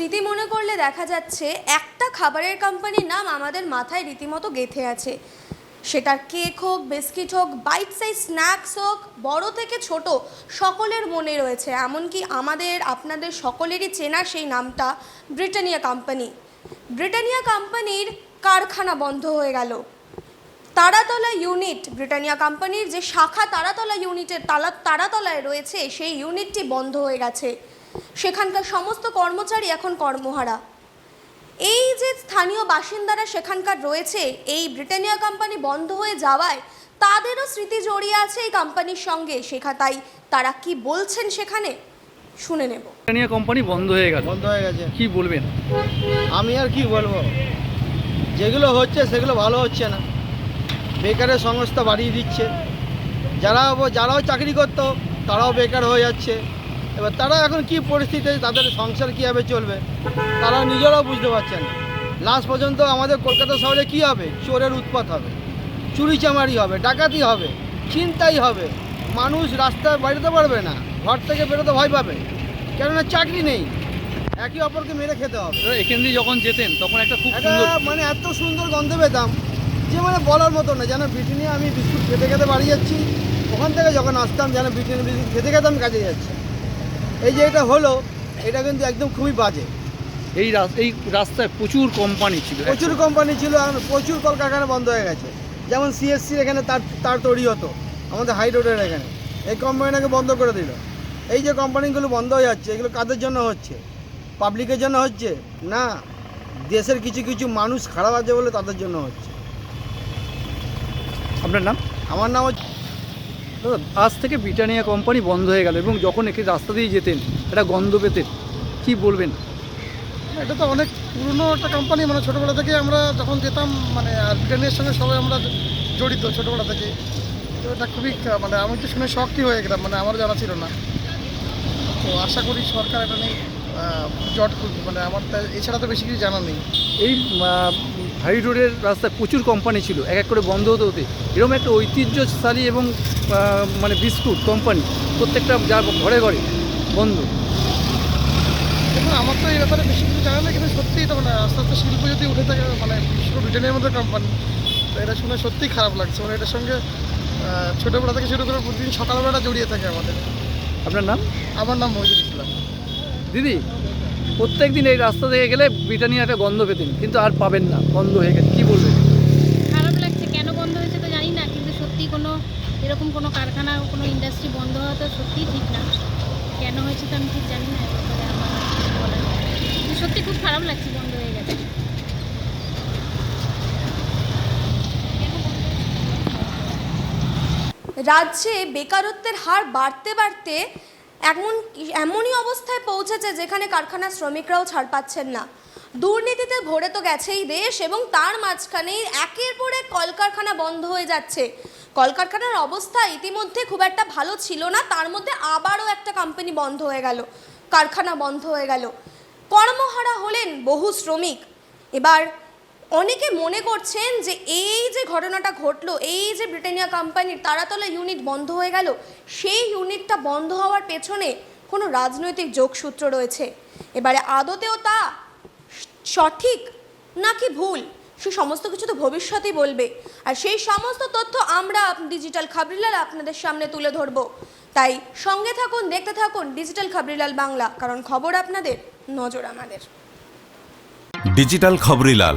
স্মৃতি মনে করলে দেখা যাচ্ছে একটা খাবারের কোম্পানির নাম আমাদের মাথায় রীতিমতো গেঁথে আছে। সেটার কেক হোক বিস্কিট হোক বাইট সাইজ স্ন্যাক্স হোক, বড় থেকে ছোট, সকলের মনে রয়েছে। এমনকি আমাদের, আপনাদের সকলেরই চেনা সেই নামটা ব্রিটানিয়া কোম্পানি ব্রিটানিয়া কোম্পানির কারখানা বন্ধ হয়ে গেল। তারাতলা ইউনিট ব্রিটানিয়া কোম্পানির যে শাখা তারাতলা ইউনিটের তালা তারাতলায় রয়েছে, সেই ইউনিটটি বন্ধ হয়ে গেছে। সেখানকার সমস্ত কর্মচারী এখন কর্মহারা। এই যে স্থানীয় বাসিন্দারা সেখানকার রয়েছে এই ব্রিটানিয়া কোম্পানি বন্ধ হয়ে যাওয়ায় তাদেরও স্মৃতি জড়িয়ে আছে এই কোম্পানির সঙ্গে। শেখা তাই তারা কি বলছেন সেখানে? শুনে নেব। ব্রিটানিয়া কোম্পানি বন্ধ হয়ে গেল। বন্ধ হয়ে গেছে। কি বলবেন? আমি আর কি বলব? যেগুলো হচ্ছে সেগুলো ভালো হচ্ছে না। বেকারের সংস্থা বাড়িয়ে দিচ্ছে। যারা যারাও চাকরি করতো তারাও বেকার হয়ে যাচ্ছে। এবার তারা এখন কি পরিস্থিতি তাদের সংসার কীভাবে চলবে তারা নিজেরাও বুঝতে পারছেন লাস্ট পর্যন্ত আমাদের কলকাতা শহরে কি হবে? চোরের উৎপাত হবে চুরি চামারি হবে ডাকাতি হবে চিন্তাই হবে। মানুষ রাস্তায় বেরোতে পারবে না ঘর থেকে বেরোতে ভয় পাবে কেননা চাকরি নেই। একে অপরকে মেরে খেতে হবে। এখান দিয়ে যখন যেতেন তখন একটা খুব মানে এত সুন্দর গন্ধ পেতাম যে মানে বলার মতো না যেন ব্রিটানিয়া আমি বিস্কুট খেতে খেতে বাড়ি যাচ্ছি ওখান থেকে যখন আসতাম যেন ব্রিটানিয়া বিস্কুট খেতে খেতে আমি কাজে যাচ্ছি। এই যে এটা হলো এটা কিন্তু একদম খুবই বাজে। এই এই রাস্তায় প্রচুর কোম্পানি ছিল প্রচুর কোম্পানি ছিল আর প্রচুর কলকারখানা বন্ধ হয়ে গেছে। যেমন সিএসসির এখানে তার তার তৈরি হতো আমাদের হাই রোডের এখানে। এই কোম্পানিটাকে বন্ধ করে দিল। এই যে কোম্পানিগুলো বন্ধ হয়ে যাচ্ছে এগুলো কাদের জন্য হচ্ছে? পাবলিকের জন্য হচ্ছে? না দেশের কিছু কিছু মানুষ খারাপ আছে বলে তাদের জন্য হচ্ছে। আপনার নাম? আমার নাম হচ্ছে দাদা, আজ থেকে ব্রিটানিয়া কোম্পানি বন্ধ হয়ে গেল এবং যখন একে রাস্তা দিয়ে যেতেন, একটা গন্ধ পেতেন, কী বলবেন? এটা তো অনেক পুরনো একটা কোম্পানি মানে ছোটোবেলা থেকে আমরা যখন যেতাম মানে আর ব্রিটানিয়ার সঙ্গে সবাই আমরা জড়িত ছোটোবেলা থেকে। তো এটা খুবই মানে আমি তো শুনে শক্তি হয়ে গেলাম মানে আমার জানা ছিল না। তো আশা করি সরকার এটা নিয়ে জট মানে আমার তা এছাড়া তো বেশি কিছু জানা নেই। এই হাই রোডের রাস্তায় প্রচুর কোম্পানি ছিল এক এক করে বন্ধ হতে হতে। এরকম একটা ঐতিহ্যশালী এবং মানে বিস্কুট কোম্পানি প্রত্যেকটা যা ঘরে ঘরে বন্ধ। দেখুন আমার তো এই ব্যাপারে বেশি কিছু জানা নেই কিন্তু সত্যিই তো মানে আস্তে আস্তে শিল্প যদি উঠে থাকে মানে করে ব্রিটেনের মধ্যে কোম্পানি তো এটা শুনে সত্যিই খারাপ লাগছে। মানে এটার সঙ্গে ছোটোবেলা থেকে শুরু করে প্রতিদিন সকালবেলা জড়িয়ে থাকে আমাদের। আপনার নাম? আমার নাম মহিদুল ইসলাম। দিদি প্রত্যেক দিন এই রাস্তা থেকে গেলে ব্রিটানিয়া একটা গন্ধ পেতেন কিন্তু আর পাবেন না বন্ধ হয়ে গেছে কী বলবেন? খারাপ লাগছে কেন বন্ধ হয়েছে তো জানি না কিন্তু সত্যি কোনো এরকম কোনো কারখানা কোনো ইন্ডাস্ট্রি বন্ধ হওয়া তো সত্যিই ঠিক না। কেন হয়েছে তো আমি ঠিক জানি না। কিন্তু সত্যি খুব খারাপ লাগছে বন্ধ হয়ে গেছে। রাজ্যে বেকারত্বের হার বাড়তে বাড়তে এমন এমনই অবস্থায় পৌঁছেছে যেখানে কারখানার শ্রমিকরাও ছাড় পাচ্ছেন না। দুর্নীতিতে ভরে তো গেছেই দেশ এবং তার মাঝখানেই একের পর এক কলকারখানা বন্ধ হয়ে যাচ্ছে। কলকারখানার অবস্থা ইতিমধ্যে খুব একটা ভালো ছিল না, তার মধ্যে আবারও একটা কোম্পানি বন্ধ হয়ে গেল, কারখানা বন্ধ হয়ে গেল। কর্মহারা হলেন বহু শ্রমিক। এবার অনেকে মনে করছেন যে এই যে ঘটনাটা ঘটলো, এই যে ব্রিটানিয়া কোম্পানির তারাতলা ইউনিট বন্ধ হয়ে গেল, সেই ইউনিটটা বন্ধ হওয়ার পেছনে কোনো রাজনৈতিক যোগসূত্র রয়েছে। এবারে আদতেও তা সঠিক নাকি ভুল, সে সমস্ত কিছু তো ভবিষ্যতেই বলবে। আর সেই সমস্ত তথ্য আমরা ডিজিটাল খাবরিলাল আপনাদের সামনে তুলে ধরব। তাই সঙ্গে থাকুন, দেখতে থাকুন ডিজিটাল খাবরিলাল বাংলা, কারণ খবর আপনাদের, নজর আমাদের। ডিজিটাল খবরিলাল